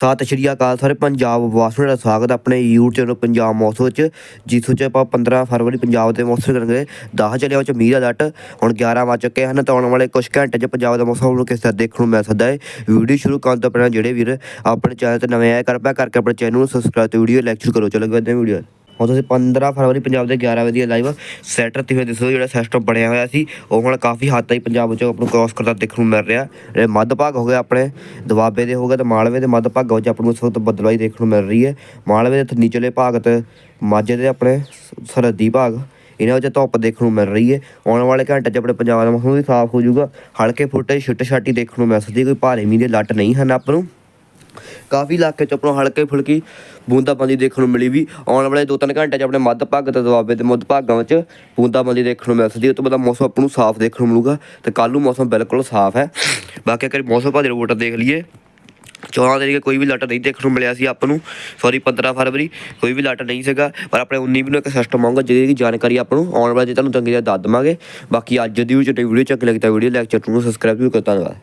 ਸਤਿ ਸ਼੍ਰੀ ਅਕਾਲ ਸਾਰੇ ਪੰਜਾਬ ਵਾਸੀਆਂ ਦਾ ਸਵਾਗਤ ਆਪਣੇ YouTube ਚੈਨਲ ਪੰਜਾਬ ਮੌਸਮ ਵਿੱਚ ਜਿਸ ਵਿੱਚ ਆਪਾਂ 15 ਫਰਵਰੀ ਪੰਜਾਬ ਦੇ ਮੌਸਮ ਕਰਾਂਗੇ 10 ਚੱਲਿਆ ਵਿੱਚ ਮੀਂਹ ਦਾ ਲੱਟ ਹੁਣ 11 ਵੱਜ ਚੁੱਕੇ ਹਨ ਤਾਂ ਆਉਣ ਵਾਲੇ ਕੁਝ ਘੰਟੇ 'ਚ ਪੰਜਾਬ ਦਾ ਮੌਸਮ ਨੂੰ ਕਿਸ ਤਰ੍ਹਾਂ ਦੇਖਣ ਨੂੰ ਮਿਲ ਸਕਦਾ ਹੈ। ਵੀਡੀਓ ਸ਼ੁਰੂ ਕਰਨ ਤੋਂ ਪਹਿਲਾਂ ਜਿਹੜੇ ਵੀਰ ਆਪਣੇ ਚੈਨਲ ਤੇ ਨਵੇਂ ਆਏ, ਕਿਰਪਾ ਕਰਕੇ ਆਪਣੇ ਚੈਨਲ ਨੂੰ ਸਬਸਕ੍ਰਾਈਬ ਤੇ ਵੀਡੀਓ ਲੈਕਚਰ ਕਰੋ। ਚਲੋ ਕਰਦੇ ਹਾਂ ਵੀਡੀਓ ਹੁਣ ਤੁਸੀਂ 15 ਫਰਵਰੀ ਪੰਜਾਬ ਦੇ 11 ਵਜੇ ਲਾਈਵ ਸੈਟਰ ਤੇ ਹੋਏ ਦਿਸੋ ਜਿਹੜਾ ਸਿਸਟਮ ਬਣਿਆ ਹੋਇਆ ਸੀ ਉਹ ਹੁਣ ਕਾਫੀ ਹੱਦ ਤੱਕ ਪੰਜਾਬ ਵਿੱਚ ਆਪਾਂ ਨੂੰ ਕ੍ਰਾਸ ਕਰਦਾ ਦੇਖਣ ਨੂੰ ਮਿਲ ਰਿਹਾ। ਜਿਹੜੇ ਮੱਧ ਭਾਗ ਹੋ ਗਿਆ ਆਪਣੇ ਦਵਾਬੇ ਦੇ ਹੋ ਗਏ ਤੇ ਮਾਲਵੇ ਦੇ ਮੱਧ ਭਾਗਾਂ ਵਿੱਚ ਆਪਾਂ ਨੂੰ ਇਸ ਵਕਤ ਬਦਲਾਈ ਦੇਖਣ ਨੂੰ ਮਿਲ ਰਹੀ ਹੈ। ਮਾਲਵੇ ਦੇ ਨਿਚਲੇ ਭਾਗ ਤੇ ਮਾਝੇ ਦੇ ਆਪਣੇ ਸਰਹੱਦੀ ਭਾਗ ਇਹਨਾਂ ਵਿੱਚ ਧੁੱਪ ਦੇਖਣ ਨੂੰ ਮਿਲ ਰਹੀ ਹੈ। ਆਉਣ ਵਾਲੇ ਘੰਟੇ 'ਚ ਆਪਣੇ ਪੰਜਾਬ ਦਾ ਮੌਸਮ ਵੀ ਸਾਫ਼ ਹੋ ਜਾਊਗਾ। ਹਲਕੇ ਫੁੱਟੇ ਛਿੱਟ ਛਾਟੀ ਦੇਖਣ ਨੂੰ ਮਿਲ ਸਕਦੀ ਹੈ, ਕੋਈ ਭਾਰੇ ਮੀਂਹ ਦੇ ਲੱਟ ਨਹੀਂ ਹਨ ਆਪਾਂ ਨੂੰ। ਕਾਫੀ ਇਲਾਕੇ ਚ ਨੂੰ ਹਲਕੇ ਫੁਲਕੀ ਬੂੰਦਾਬਾਂਦੀ ਦੇਖਣ ਨੂੰ ਮਿਲੀ ਵੀ ਆਉਣ ਵਾਲੇ 2-3 ਘੰਟੇ ਚ ਆਪਣੇ ਮੱਧ ਭਾਗ ਤੇ ਦੁਆਬੇ ਦੇ ਮੱਧ ਭਾਗਾਂ ਵਿੱਚ ਬੂੰਦਾਬੰਦੀ ਦੇਖਣ ਨੂੰ ਮਿਲ ਸਕਦੀ ਹੈ। ਤੋਂ ਬਾਅਦ ਮੌਸਮ ਆਪਾਂ ਨੂੰ ਸਾਫ਼ ਦੇਖਣ ਨੂੰ ਮਿਲੂਗਾ ਤੇ ਕੱਲ੍ਹ ਨੂੰ ਮੌਸਮ ਬਿਲਕੁਲ ਸਾਫ਼ ਹੈ। ਬਾਕੀ ਅਗਰ ਮੌਸਮ ਭਾਦੇ ਰਿਪੋਰਟ ਦੇਖ ਲਈਏ। 14 ਤਰੀਕੇ ਕੋਈ ਵੀ ਲੱਟ ਨਹੀਂ ਦੇਖਣ ਨੂੰ ਮਿਲਿਆ ਸੀ ਆਪਾਂ ਨੂੰ। ਸੌਰੀ 15 ਫਰਵਰੀ ਕੋਈ ਵੀ ਲੱਟ ਨਹੀਂ ਸੀਗਾ। ਪਰ ਆਪਣੇ 19 ਵੀ ਨੂੰ ਇੱਕ ਸਿਸਟਮ ਆਉਂਗਾ ਜਿਹਦੀ ਜਾਣਕਾਰੀ ਆਪਾਂ ਨੂੰ ਆਉਣ ਵਾਲੇ 'ਚ ਤੁਹਾਨੂੰ ਚੰਗੀ ਤਰ੍ਹਾਂ ਦੱਸ ਦਵਾਂਗੇ। ਬਾਕੀ ਅੱਜ ਦੀ ਵੀਡੀਓ ਚੰਗੀ ਲੱਗੀ ਤਾਂ ਵੀਡੀਓ ਲੈਕਚਰ ਨੂੰ ਸਬਸਕ੍ਰਾਈਬ ਵੀ ਕਰੋ। ਧੰਨਵਾਦ।